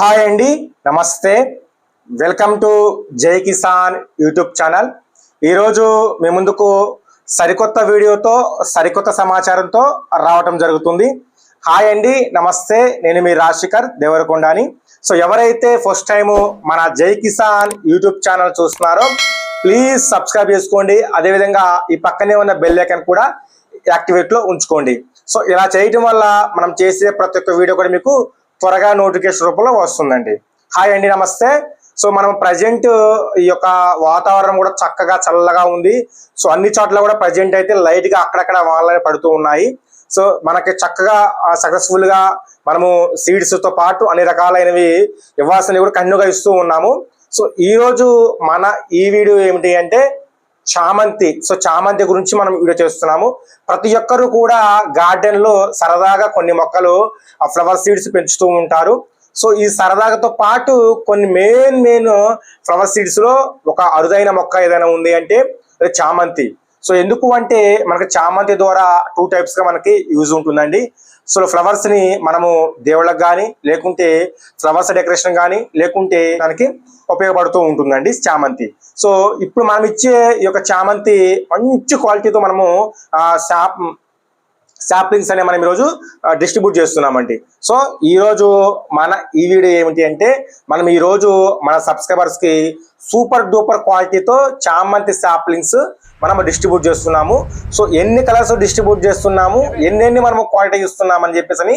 Hi అండి నమస్తే. Welcome to జై కిసాన్ యూట్యూబ్ ఛానల్. ఈరోజు మీ ముందుకు సరికొత్త వీడియోతో సరికొత్త సమాచారంతో రావటం జరుగుతుంది. హాయ్ అండి నమస్తే. నేను మీ రాజశేఖర్ దేవరకొండని. సో ఎవరైతే ఫస్ట్ టైం మన జై కిసాన్ యూట్యూబ్ ఛానల్ చూస్తున్నారో ప్లీజ్ సబ్స్క్రైబ్ చేసుకోండి. అదేవిధంగా ఈ పక్కనే ఉన్న బెల్ ఐకన్ కూడా యాక్టివేట్లో ఉంచుకోండి. సో ఇలా చేయటం వల్ల మనం చేసే ప్రతి ఒక్క వీడియో కూడా మీకు త్వరగా నోటిఫికేషన్ రూపంలో వస్తుందండి. హాయ్ అండి నమస్తే. సో మనం ప్రజెంట్ ఈ యొక్క వాతావరణం కూడా చక్కగా చల్లగా ఉంది. సో అన్ని చోట్ల కూడా ప్రజెంట్ అయితే లైట్గా అక్కడక్కడ వాళ్ళని పడుతూ ఉన్నాయి. సో మనకి చక్కగా సక్సెస్ఫుల్గా మనము సీడ్స్తో పాటు అన్ని రకాలైనవి ఇవ్వాల్సినవి కూడా కన్నుగా ఇస్తూ ఉన్నాము. సో ఈరోజు మన ఈ వీడియో ఏమిటి అంటే చామంతి. సో చామంతి గురించి మనం వీడియో చేస్తున్నాము. ప్రతి ఒక్కరు కూడా గార్డెన్లో సరదాగా కొన్ని మొక్కలు ఫ్లవర్ సీడ్స్ పెంచుతూ ఉంటారు. సో ఈ సరదాగతో పాటు కొన్ని మెయిన్ మెయిన్ ఫ్లవర్ సీడ్స్లో ఒక అరుదైన మొక్క ఏదైనా ఉంది అంటే చామంతి. సో ఎందుకు అంటే మనకి చామంతి ద్వారా టూ టైప్స్గా మనకి యూజ్ ఉంటుందండి. సో ఫ్లవర్స్ని మనము దేవుళ్ళకి కానీ లేకుంటే ఫ్లవర్స్ డెకరేషన్ కానీ లేకుంటే దానికి ఉపయోగపడుతూ ఉంటుందండి చామంతి. సో ఇప్పుడు మనం ఇచ్చే ఈ యొక్క చామంతి మంచి క్వాలిటీతో మనము షాప్ శాప్లింగ్స్ అనే మనం ఈరోజు డిస్ట్రిబ్యూట్ చేస్తున్నామండి. సో ఈరోజు మన ఈ వీడియో ఏమిటి అంటే మనం ఈ రోజు మన సబ్స్క్రైబర్స్కి సూపర్ డూపర్ క్వాలిటీతో చామంతి శాప్లింగ్స్ మనం డిస్ట్రిబ్యూట్ చేస్తున్నాము. సో ఎన్ని కలర్స్ డిస్ట్రిబ్యూట్ చేస్తున్నాము ఎన్నెన్ని మనము క్వాలిటీ ఇస్తున్నామని చెప్పేసి అని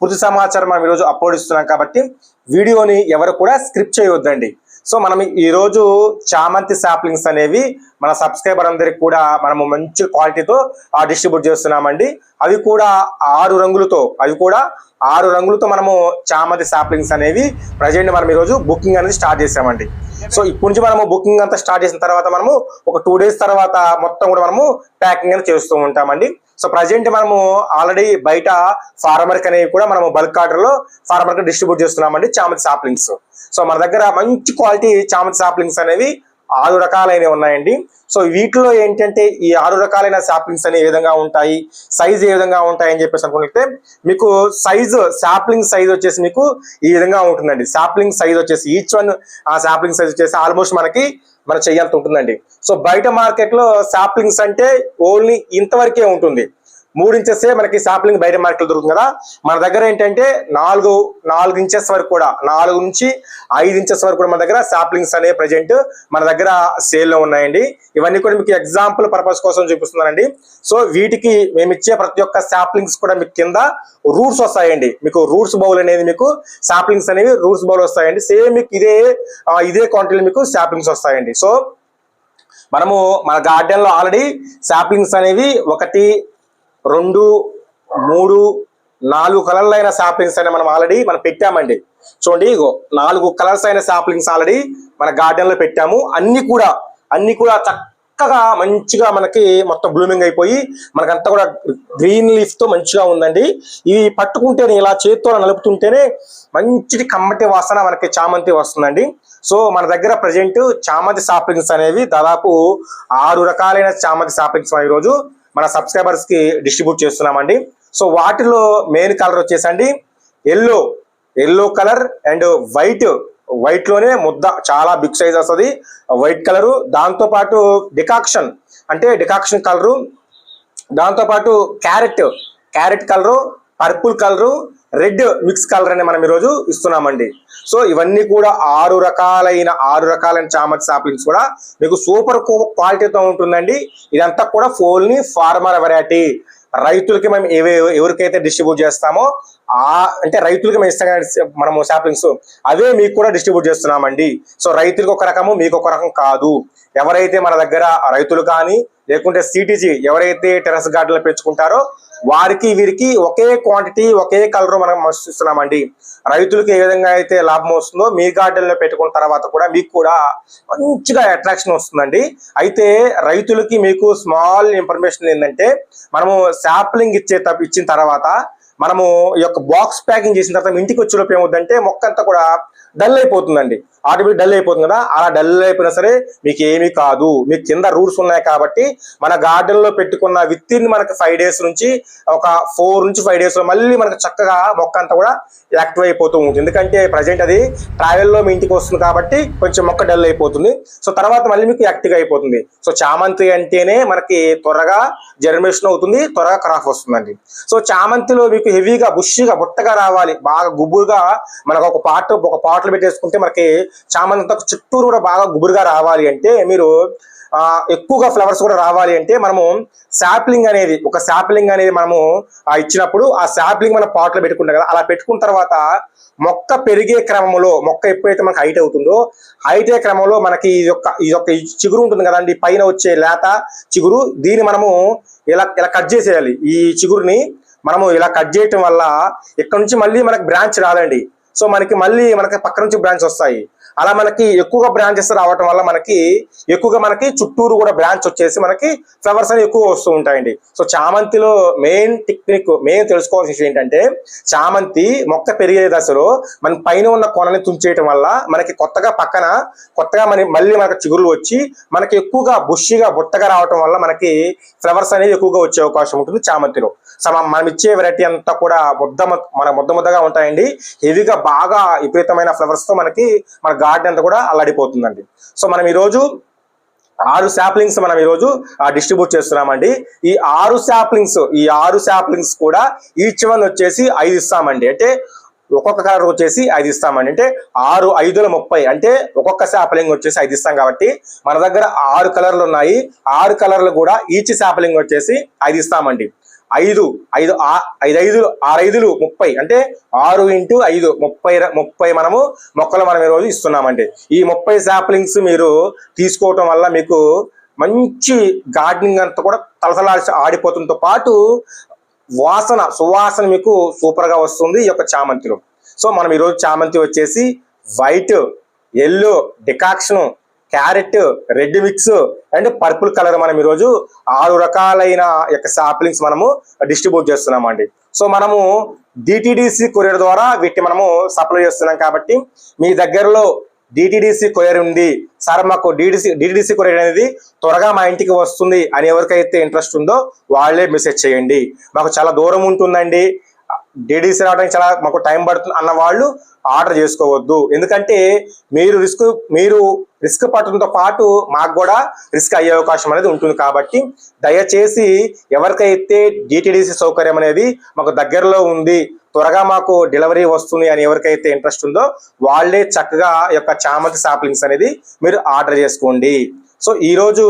పూర్తి సమాచారం మనం ఈరోజు అప్లోడ్ ఇస్తున్నాం కాబట్టి వీడియోని ఎవరు కూడా స్క్రిప్ట్ చేయవద్దండి సో మనం ఈ రోజు చామంతి సాప్లింగ్స్ అనేవి మన సబ్స్క్రైబర్ అందరికి కూడా మనము మంచి క్వాలిటీతో డిస్ట్రిబ్యూట్ చేస్తున్నామండి. అవి కూడా ఆరు రంగులతో అవి కూడా ఆరు రంగులతో మనము చామంతి సాప్లింగ్స్ అనేవి ప్రజెంట్ మనం ఈరోజు బుకింగ్ అనేది స్టార్ట్ చేసామండి సో ఇప్పటి నుంచి మనము బుకింగ్ అంతా స్టార్ట్ చేసిన తర్వాత మనము ఒక టూ డేస్ తర్వాత మొత్తం కూడా మనము ప్యాకింగ్ అనేది చేస్తూ ఉంటామండి. సో ప్రజెంట్ మనము ఆల్రెడీ బయట ఫార్మర్కి అనేవి కూడా మనము బల్క్ ఆర్డర్లో ఫార్మర్ డిస్ట్రిబ్యూట్ చేస్తున్నామండి చామంతి సాప్లింగ్స్. సో మన దగ్గర మంచి క్వాలిటీ చామంతి సాప్లింగ్స్ అనేవి ఆరు రకాలైనవి ఉన్నాయండి. సో వీటిలో ఏంటంటే ఈ ఆరు రకాలైన శాప్లింగ్స్ అనేవి ఏ విధంగా ఉంటాయి. సైజ్ ఏ విధంగా ఉంటాయి అని చెప్పేసి అనుకుంటే మీకు సైజు శాప్లింగ్ సైజ్ వచ్చేసి మీకు ఈ విధంగా ఉంటుందండి. శాప్లింగ్ సైజ్ వచ్చేసి ఈచ్ వన్ ఆ శాప్లింగ్ సైజ్ వచ్చేసి ఆల్మోస్ట్ మనకి మన చెయ్యంత ఉంటుందండి. సో బయట మార్కెట్లో శాప్లింగ్స్ అంటే ఓన్లీ ఇంతవరకే ఉంటుంది. మూడు ఇంచెస్ మనకి సాప్లింగ్ బయట మార్కెట్ దొరుకుతుంది కదా. మన దగ్గర ఏంటంటే నాలుగు నాలుగు ఇంచెస్ వరకు కూడా నాలుగు నుంచి ఐదు ఇంచెస్ వరకు కూడా మన దగ్గర సాప్లింగ్స్ అనేవి ప్రజెంట్ మన దగ్గర సేల్లో ఉన్నాయండి. ఇవన్నీ కూడా మీకు ఎగ్జాంపుల్ పర్పస్ కోసం చూపిస్తున్నానండి. సో వీటికి మేము ఇచ్చే ప్రతి ఒక్క సాప్లింగ్స్ కూడా మీకు కింద రూట్స్ వస్తాయండి. మీకు రూట్స్ బౌల్ అనేది మీకు సాప్లింగ్స్ అనేవి రూట్స్ బౌల్ వస్తాయండి. సేమ్ మీకు ఇదే ఇదే క్వాంటిటీలో మీకు సాప్లింగ్స్ వస్తాయండి. సో మనము మన గార్డెన్లో ఆల్రెడీ సాప్లింగ్స్ అనేవి ఒకటి రెండు మూడు నాలుగు కలర్లు అయిన సాప్లింగ్స్ అయినా మనం ఆల్రెడీ మనం పెట్టామండి. చూడండి ఇగో నాలుగు కలర్స్ అయిన సాప్లింగ్స్ ఆల్రెడీ మన గార్డెన్లో పెట్టాము. అన్ని కూడా అన్ని కూడా చక్కగా మంచిగా మనకి మొత్తం బ్లూమింగ్ అయిపోయి మనకంతా కూడా గ్రీన్ లీఫ్తో మంచిగా ఉందండి. ఇవి పట్టుకుంటేనే ఇలా చేతితో నలుపుతుంటేనే మంచిది కమ్మటి వాసన మనకి చామంతి వస్తుందండి. సో మన దగ్గర ప్రజెంట్ చామంతి సాప్లింగ్స్ అనేవి దాదాపు ఆరు రకాలైన చామంతి సాప్లింగ్స్ ఈరోజు. మన సబ్స్క్రైబర్స్కి డిస్ట్రిబ్యూట్ చేస్తున్నామండి. సో వాటిలో మెయిన్ కలర్ వచ్చేసండి. Yellow yellow colour and white వైట్లోనే ముద్ద చాలా బిగ్ సైజ్ వస్తుంది. వైట్ కలరు దాంతో పాటు డికాక్షన్ అంటే డికాక్షన్ కలరు దాంతోపాటు carrot carrot colour purple colour red mix colour అని మనం ఈరోజు ఇస్తున్నామండి. సో ఇవన్నీ కూడా ఆరు రకాలైన ఆరు రకాలైన చామంతి సాప్లింగ్స్ కూడా మీకు సూపర్ క్వాలిటీతో ఉంటుందండి. ఇదంతా కూడా ఫోల్ని ఫార్మర్ వెరైటీ. రైతులకి మేము ఏవే ఎవరికైతే డిస్ట్రిబ్యూట్ చేస్తామో ఆ అంటే రైతులకి మేము ఇస్తాం మనము సాప్లింగ్స్. అవే మీకు కూడా డిస్ట్రిబ్యూట్ చేస్తున్నామండి. సో రైతులకు ఒక రకము మీకు ఒక రకం కాదు. ఎవరైతే మన దగ్గర రైతులు కానీ లేకుంటే సిటీజీ ఎవరైతే టెరస్ గార్డెన్లు పెంచుకుంటారో వారికి వీరికి ఒకే క్వాంటిటీ ఒకే కలర్ మనం ఇస్తున్నామండి రైతులకు ఏ విధంగా అయితే లాభం వస్తుందో మీ గార్డెన్లో పెట్టుకున్న తర్వాత కూడా మీకు కూడా మంచిగా అట్రాక్షన్ వస్తుందండి. అయితే రైతులకి మీకు స్మాల్ ఇన్ఫర్మేషన్ ఏంటంటే మనము శాప్లింగ్ ఇచ్చే తప్ప- ఇచ్చిన తర్వాత మనము ఈ యొక్క బాక్స్ ప్యాకింగ్ చేసిన తర్వాత ఇంటికి వచ్చేలోపు ఏమవుతుందంటే మొక్క అంతా కూడా డల్ అయిపోతుందండి. ఆటోమేటిక్ డల్ అయిపోతుంది కదా అలా డల్ అయిపోయినా సరే మీకు ఏమీ కాదు. మీకు కింద రూట్స్ ఉన్నాయి కాబట్టి మన గార్డెన్లో పెట్టుకున్న విత్ ఇన్ మనకి ఫైవ్ డేస్ నుంచి ఒక ఫోర్ నుంచి ఫైవ్ డేస్లో మళ్ళీ మనకు చక్కగా మొక్క అంతా కూడా యాక్టివ్ అయిపోతూ ఉంటుంది. ఎందుకంటే ప్రజెంట్ అది ట్రావెల్లో మీ ఇంటికి వస్తుంది కాబట్టి కొంచెం మొక్క డల్ అయిపోతుంది. సో తర్వాత మళ్ళీ మీకు యాక్టివ్ అయిపోతుంది. సో చామంతి అంటేనే మనకి త్వరగా జర్మినేషన్ అవుతుంది త్వరగా క్రాప్ వస్తుందండి. సో చామంతిలో మీకు హెవీగా బుష్గా బుట్టగా రావాలి బాగా గుబురుగా మనకు ఒక పార్ట్ ఒక పాటలు పెట్టేసుకుంటే మనకి చామంతి అంతా చుట్టూరు కూడా బాగా గుబురుగా రావాలి అంటే మీరు ఎక్కువగా ఫ్లవర్స్ కూడా రావాలి అంటే మనము శాప్లింగ్ అనేది ఒక శాప్లింగ్ అనేది మనము ఇచ్చినప్పుడు ఆ శాప్లింగ్ మనం పాట్లో పెట్టుకుంటాం కదా. అలా పెట్టుకున్న తర్వాత మొక్క పెరిగే క్రమంలో మొక్క ఎప్పుడైతే మనకి హైట్ అవుతుందో హైట్ అయ్యే క్రమంలో మనకి ఈ యొక్క ఈ యొక్క చిగురు ఉంటుంది కదండి పైన వచ్చే లేత చిగురు దీన్ని మనము ఇలా ఇలా కట్ చేసేయాలి? ఈ చిగురుని మనము ఇలా కట్ చేయటం వల్ల ఇక్కడ నుంచి మళ్ళీ మనకి బ్రాంచ్ రాదండి. సో మనకి మళ్ళీ మనకి పక్క నుంచి బ్రాంచ్ వస్తాయి. అలా మనకి ఎక్కువగా బ్రాంచెస్ రావటం వల్ల మనకి ఎక్కువగా మనకి చుట్టూరు కూడా బ్రాంచ్ వచ్చేసి మనకి ఫ్లవర్స్ అనేవి ఎక్కువ వస్తూ ఉంటాయండి. సో చామంతిలో మెయిన్ టెక్నిక్ మెయిన్ తెలుసుకోవాల్సిన విషయం ఏంటంటే చామంతి మొక్క పెరిగే దశలో మన పైన ఉన్న కొనని తుంచేయటం వల్ల మనకి కొత్తగా పక్కన కొత్తగా మన మళ్ళీ మనకి చిగురులు వచ్చి మనకి ఎక్కువగా బుష్గా బుట్టగా రావటం వల్ల మనకి ఫ్లవర్స్ అనేది ఎక్కువగా వచ్చే అవకాశం ఉంటుంది చామంతిలో. మనం- మనం ఇచ్చే వెరైటీ అంతా కూడా ముద్ద మన ముద్ద ముద్దగా ఉంటాయండి. హెవీగా బాగా విపరీతమైన ఫ్లవర్స్తో మనకి మన గార్డెన్ అంతా కూడా అల్లాడిపోతుందండి. సో మనం ఈరోజు ఆరు శాప్లింగ్స్ మనం ఈరోజు డిస్ట్రిబ్యూట్ చేస్తున్నామండి. ఈ ఆరు శాప్లింగ్స్ ఈ ఆరు శాప్లింగ్స్ కూడా ఈచ్ వన్ వచ్చేసి ఐదు ఇస్తామండి. అంటే ఒక్కొక్క కలర్ వచ్చేసి ఐదు ఇస్తామండి. అంటే ఆరు ఐదుల ముప్పై అంటే ఒక్కొక్క శాప్లింగ్ వచ్చేసి ఐదు ఇస్తాం కాబట్టి మన దగ్గర ఆరు కలర్లు ఉన్నాయి. ఆరు కలర్లు కూడా ఈచ్ శాప్లింగ్ వచ్చేసి ఐదు ఇస్తామండి. ఐదు ఐదు ఆ- ఐదు ఐదులు ఆరు ఐదులు ముప్పై. అంటే ఆరు ఇంటూ ఐదు ముప్పై ముప్పై మనము మొక్కలు మనం ఈరోజు ఇస్తున్నామండి. ఈ ముప్పై శాప్లింగ్స్ మీరు తీసుకోవటం వల్ల మీకు మంచి గార్డెనింగ్ అంతా కూడా తలసలాడి ఆడిపోతుంతో పాటు వాసన సువాసన మీకు సూపర్గా వస్తుంది ఈ యొక్క చామంతిలో. సో మనం ఈరోజు చామంతి వచ్చేసి white yellow decoction carrot red mix and purple colour మనం ఈరోజు ఆరు రకాలైన యొక్క సాప్లింగ్స్ మనము డిస్ట్రిబ్యూట్ చేస్తున్నామండి. సో మనము డిటిడిసి కొరియర్ ద్వారా వీటిని మనము సప్లై చేస్తున్నాం కాబట్టి మీ దగ్గరలో డిటిడిసి కొరియర్ ఉంది. సార్ మాకు డిడిసి డిటిడిసి కొరియర్ అనేది త్వరగా మా ఇంటికి వస్తుంది అని ఎవరికైతే ఇంట్రెస్ట్ ఉందో వాళ్ళే మెసేజ్ చేయండి. మాకు చాలా దూరం ఉంటుందండి. డిడిసి రావడానికి చాలా మాకు టైం పడుతుంది అన్న వాళ్ళు ఆర్డర్ చేసుకోవద్దు. ఎందుకంటే మీరు రిస్క్ మీరు రిస్క్ పట్టడంతో పాటు మాకు కూడా రిస్క్ అయ్యే అవకాశం అనేది ఉంటుంది కాబట్టి దయచేసి ఎవరికైతే డిటిడిసి సౌకర్యం అనేది మాకు దగ్గరలో ఉంది త్వరగా మాకు డెలివరీ వస్తుంది అని ఎవరికైతే ఇంట్రెస్ట్ ఉందో వాళ్ళే చక్కగా యొక్క చామంతి సాప్లింగ్స్ అనేది మీరు ఆర్డర్ చేసుకోండి. సో ఈరోజు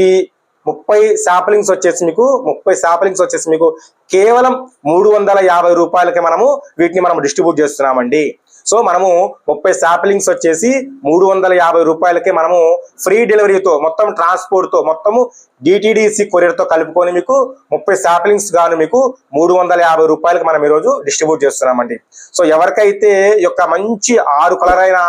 ఈ ముప్పై శాప్లింగ్స్ వచ్చేసి మీకు ముప్పై శాప్లింగ్స్ వచ్చేసి మీకు కేవలం మూడు వందల యాభై రూపాయలకి మనము వీటిని మనం డిస్ట్రిబ్యూట్ చేస్తున్నామండి. సో మనము ముప్పై శాప్లింగ్స్ వచ్చేసి మూడు వందల యాభై రూపాయలకి మనము ఫ్రీ డెలివరీతో మొత్తం ట్రాన్స్పోర్ట్తో మొత్తము డిటిడిసి కొరియర్తో కలుపుకొని మీకు ముప్పై శాప్లింగ్స్ గాను మీకు మూడు వందల యాభై రూపాయలకు మనం ఈరోజు డిస్ట్రిబ్యూట్ చేస్తున్నామండి. సో ఎవరికైతే యొక్క మంచి ఆరు కలర్ అయిన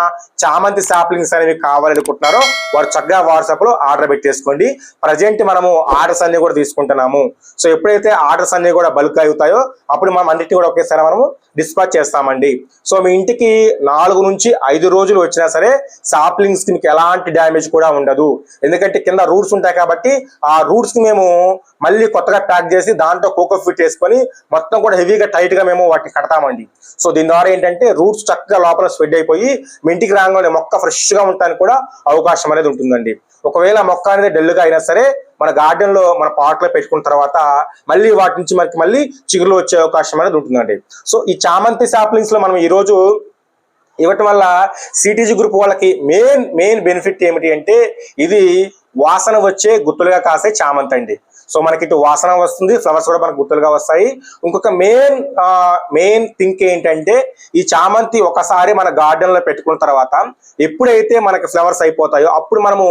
చామంతి శాప్లింగ్స్ అనేవి కావాలనుకుంటున్నారో వారు చక్కగా వాట్సాప్లో ఆర్డర్ పెట్టేసుకోండి. ప్రజెంట్ మనము ఆర్డర్స్ అన్ని కూడా తీసుకుంటున్నాము. సో ఎప్పుడైతే ఆర్డర్స్ అన్ని కూడా బల్క్ అవుతాయో అప్పుడు మనం అన్నిటిని కూడా ఒకేసారి మనము డిస్పాచ్ చేస్తామండి. సో మీ ఇంటికి నాలుగు నుంచి ఐదు రోజులు వచ్చినా సరే సాప్లింగ్స్కి మీకు ఎలాంటి డ్యామేజ్ కూడా ఉండదు. ఎందుకంటే కింద రూట్స్ ఉంటాయి కాబట్టి ఆ రూట్స్ని మేము మళ్ళీ కొత్తగా ప్యాక్ చేసి దాంట్లో కోకో ఫిట్ వేసుకొని మొత్తం కూడా హెవీగా టైట్గా మేము వాటిని కడతామండి. సో దీని ద్వారా ఏంటంటే రూట్స్ చక్కగా లోపల స్ప్రెడ్ అయిపోయి మీ ఇంటికి రాగానే మొక్క ఫ్రెష్గా ఉండడానికి కూడా అవకాశం అనేది ఉంటుందండి. ఒకవేళ మొక్క అనేది డల్గా అయినా సరే మన గార్డెన్లో మన పాట్లో పెట్టుకున్న తర్వాత మళ్ళీ వాటి నుంచి మనకి మళ్ళీ చిగురులు వచ్చే అవకాశం అనేది ఉంటుందండి. సో ఈ చామంతి సాప్లింగ్స్లో మనం ఈ రోజు ఇవ్వటం వల్ల సిటీజీ గ్రూప్ వాళ్ళకి మెయిన్ మెయిన్ బెనిఫిట్ ఏమిటి అంటే ఇది వాసన వచ్చే గుత్తులుగా కాసే చామంతి అండి. సో మనకి ఇటు వాసన వస్తుంది ఫ్లవర్స్ కూడా మనకు గుత్తులుగా వస్తాయి. ఇంకొక మెయిన్ మెయిన్ థింక్ ఏంటంటే ఈ చామంతి ఒకసారి మన గార్డెన్లో పెట్టుకున్న తర్వాత ఎప్పుడైతే మనకి ఫ్లవర్స్ అయిపోతాయో అప్పుడు మనము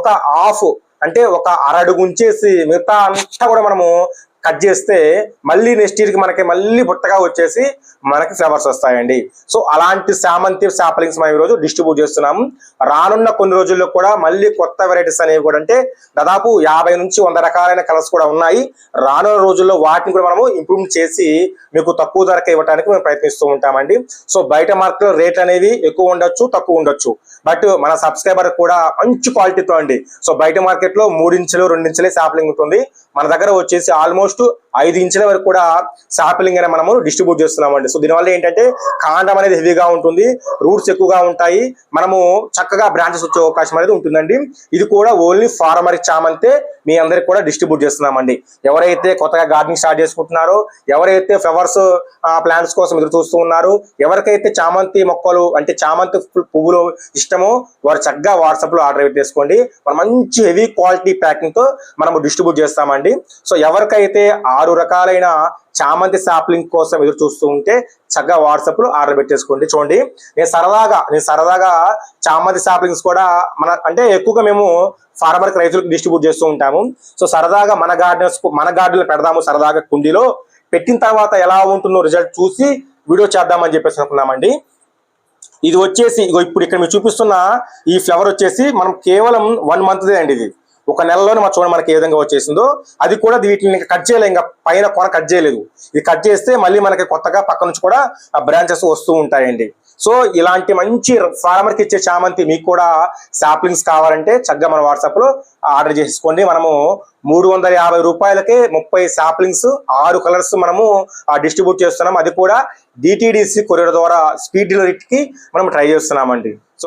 ఒక హాఫ్ అంటే ఒక అరడుగు ఉంచేసి మిగతా అంతా కూడా మనము కట్ చేస్తే మళ్ళీ నెక్స్ట్ ఇయర్కి మనకి మళ్ళీ బుట్టగా వచ్చేసి మనకి ఫ్లవర్స్ వస్తాయండి. సో అలాంటి శామంతి శాపలింగ్స్ మనం ఈరోజు డిస్ట్రిబ్యూట్ చేస్తున్నాం రానున్న కొన్ని రోజుల్లో కూడా మళ్ళీ కొత్త వెరైటీస్ అనేవి కూడా అంటే దాదాపు యాభై నుంచి వంద రకాలైన కలర్స్ కూడా ఉన్నాయి. రానున్న రోజుల్లో వాటిని కూడా మనము ఇంప్రూవ్ చేసి మీకు తక్కువ ధరకు ఇవ్వడానికి మేము ప్రయత్నిస్తూ ఉంటామండి. సో బయట మార్కెట్లో రేట్ అనేవి ఎక్కువ ఉండొచ్చు తక్కువ ఉండొచ్చు. బట్ మన సబ్స్క్రైబర్ కూడా మంచి క్వాలిటీతో అండి. సో బయట మార్కెట్లో మూడు ఇంచులు రెండు శాప్లింగ్ ఉంటుంది. మన దగ్గర వచ్చేసి ఆల్మోస్ట్ ఐదు ఇంచుల వరకు కూడా సాపిలింగ్ అనే మనము డిస్ట్రిబ్యూట్ చేస్తున్నామండి. సో దీనివల్ల ఏంటంటే కాండం అనేది హెవీగా ఉంటుంది రూట్స్ ఎక్కువగా ఉంటాయి మనము చక్కగా బ్రాంచెస్ వచ్చే అవకాశం అనేది ఉంటుందండి. ఇది కూడా ఓన్లీ ఫార్మర్ చామంతే మీ అందరికి కూడా డిస్ట్రిబ్యూట్ చేస్తున్నామండి. ఎవరైతే కొత్తగా గార్డెనింగ్ స్టార్ట్ చేసుకుంటున్నారో ఎవరైతే ఫ్లవర్స్ ప్లాంట్స్ కోసం ఎదురు చూస్తూ ఉన్నారు ఎవరికైతే చామంతి మొక్కలు అంటే చామంతి పువ్వులు ఇష్టమో వారు చక్కగా వాట్సాప్లో ఆర్డర్ పెట్టేసుకోండి మనం మంచి హెవీ క్వాలిటీ ప్యాకింగ్తో మనము డిస్ట్రిబ్యూట్ చేస్తామండి. సో ఎవరికైతే ఆరు రకాలైన చామంతి సాప్లింగ్ కోసం ఎదురు చూస్తూ ఉంటే చక్కగా వాట్సాప్లో ఆర్డర్ పెట్టేసుకోండి. చూడండి నేను సరదాగా నేను సరదాగా చామంతి సాప్లింగ్స్ కూడా మన అంటే ఎక్కువగా మేము ఫార్మర్ రైతులకు డిస్ట్రిబ్యూట్ చేస్తూ ఉంటాము. సో సరదాగా మన గార్డెన్స్ మన గార్డెన్ పెడదాము సరదాగా కుండీలో. పెట్టిన తర్వాత ఎలా ఉంటుందో రిజల్ట్ చూసి వీడియో చేద్దామని చెప్పేసి అనుకున్నామండి. ఇది వచ్చేసి ఇగో ఇప్పుడు ఇక్కడ మీరు చూపిస్తున్న ఈ ఫ్లవర్ వచ్చేసి మనం కేవలం వన్ మంత్దే అండి ఇది. ఒక నెలలోనే మా చూడండి మనకి ఏ విధంగా వచ్చేసిందో. అది కూడా వీటిని ఇంకా కట్ చేయలేదు ఇంకా పైన కొన కట్ చేయలేదు. ఇది కట్ చేస్తే మళ్ళీ మనకి కొత్తగా పక్క నుంచి కూడా ఆ బ్రాంచెస్ వస్తూ ఉంటాయండి. సో ఇలాంటి మంచి ఫార్మర్కి ఇచ్చే చామంతి మీకు కూడా సాప్లింగ్స్ కావాలంటే చక్కగా మన వాట్సాప్లో ఆర్డర్ చేసుకోండి. మనము మూడు వందల యాభై రూపాయలకే ముప్పై సాప్లింగ్స్ ఆరు కలర్స్ మనము డిస్ట్రిబ్యూట్ చేస్తున్నాం. అది కూడా డిటిడిసి కొరియర్ ద్వారా స్పీడ్ డెలివరీకి మనం ట్రై చేస్తున్నామండి. సో